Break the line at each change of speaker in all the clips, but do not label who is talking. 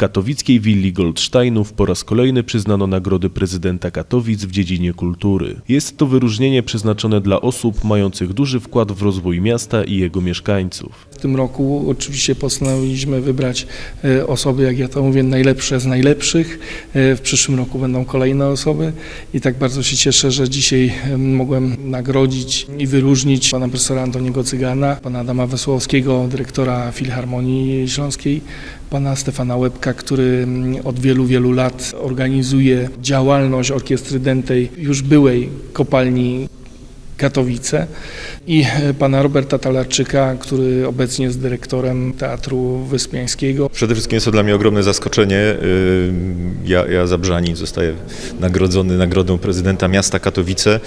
katowickiej willi Goldsteinów po raz kolejny przyznano nagrody prezydenta Katowic w dziedzinie kultury. Jest to wyróżnienie przeznaczone dla osób mających duży wkład w rozwój miasta i jego mieszkańców.
W tym roku oczywiście postanowiliśmy wybrać e, osoby, jak ja to mówię, najlepsze z najlepszych. E, W przyszłym roku będą kolejne osoby i tak bardzo się cieszę, że dzisiaj mogłem nagrodzić i wyróżnić pana profesora Antoniego Cygana, pana Adama Wesłowskiego, dyrektora Filharmonii Śląskiej, pana Stefana Łebka, który mm, od wielu, wielu lat organizuje działalność orkiestry dętej już byłej kopalni Katowice i e, pana Roberta Talarczyka, który obecnie jest dyrektorem Teatru Wyspiańskiego.
Przede wszystkim jest to dla mnie ogromne zaskoczenie. Ja, ja Zabrzanin zostaję nagrodzony nagrodą prezydenta miasta Katowice.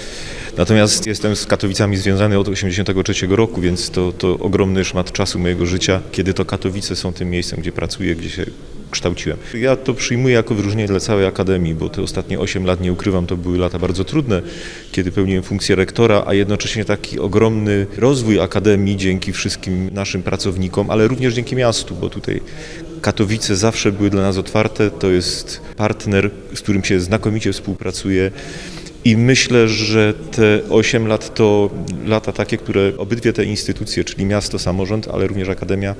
Natomiast jestem z Katowicami związany od 1983 roku, więc to, to ogromny szmat czasu mojego życia, kiedy to Katowice są tym miejscem, gdzie pracuję, gdzie się kształciłem. Ja to przyjmuję jako wyróżnienie dla całej Akademii, bo te ostatnie 8 lat, nie ukrywam, to były lata bardzo trudne, kiedy pełniłem funkcję rektora, a jednocześnie taki ogromny rozwój Akademii dzięki wszystkim naszym pracownikom, ale również dzięki miastu, bo tutaj Katowice zawsze były dla nas otwarte. To jest partner, z którym się znakomicie współpracuje. I myślę, że te 8 lat to lata takie, które obydwie te instytucje, czyli miasto, samorząd, ale również akademia,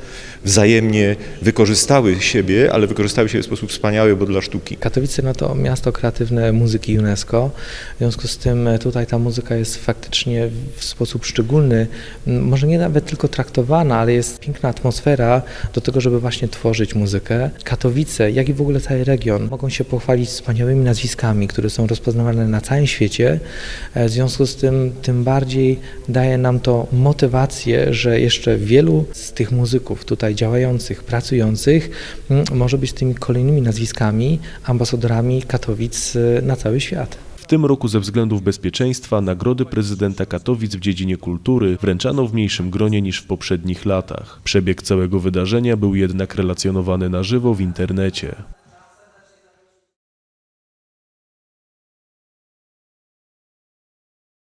wzajemnie wykorzystały siebie, ale wykorzystały siebie w sposób wspaniały, bo dla sztuki.
Katowice no to miasto kreatywne muzyki UNESCO. W związku z tym e, tutaj ta muzyka jest faktycznie w sposób szczególny, może nie nawet tylko traktowana, ale jest piękna atmosfera do tego, żeby właśnie tworzyć muzykę. Katowice, jak i w ogóle cały region mogą się pochwalić wspaniałymi nazwiskami, które są rozpoznawane na całym świecie. E, W związku z tym tym bardziej daje nam to motywację, że jeszcze wielu z tych muzyków tutaj działających, pracujących może być tymi kolejnymi nazwiskami, ambasadorami Katowic e, na cały świat.
W tym roku ze względów bezpieczeństwa nagrody prezydenta Katowic w dziedzinie kultury wręczano w mniejszym gronie niż w poprzednich latach. Przebieg całego wydarzenia był jednak relacjonowany na żywo w internecie.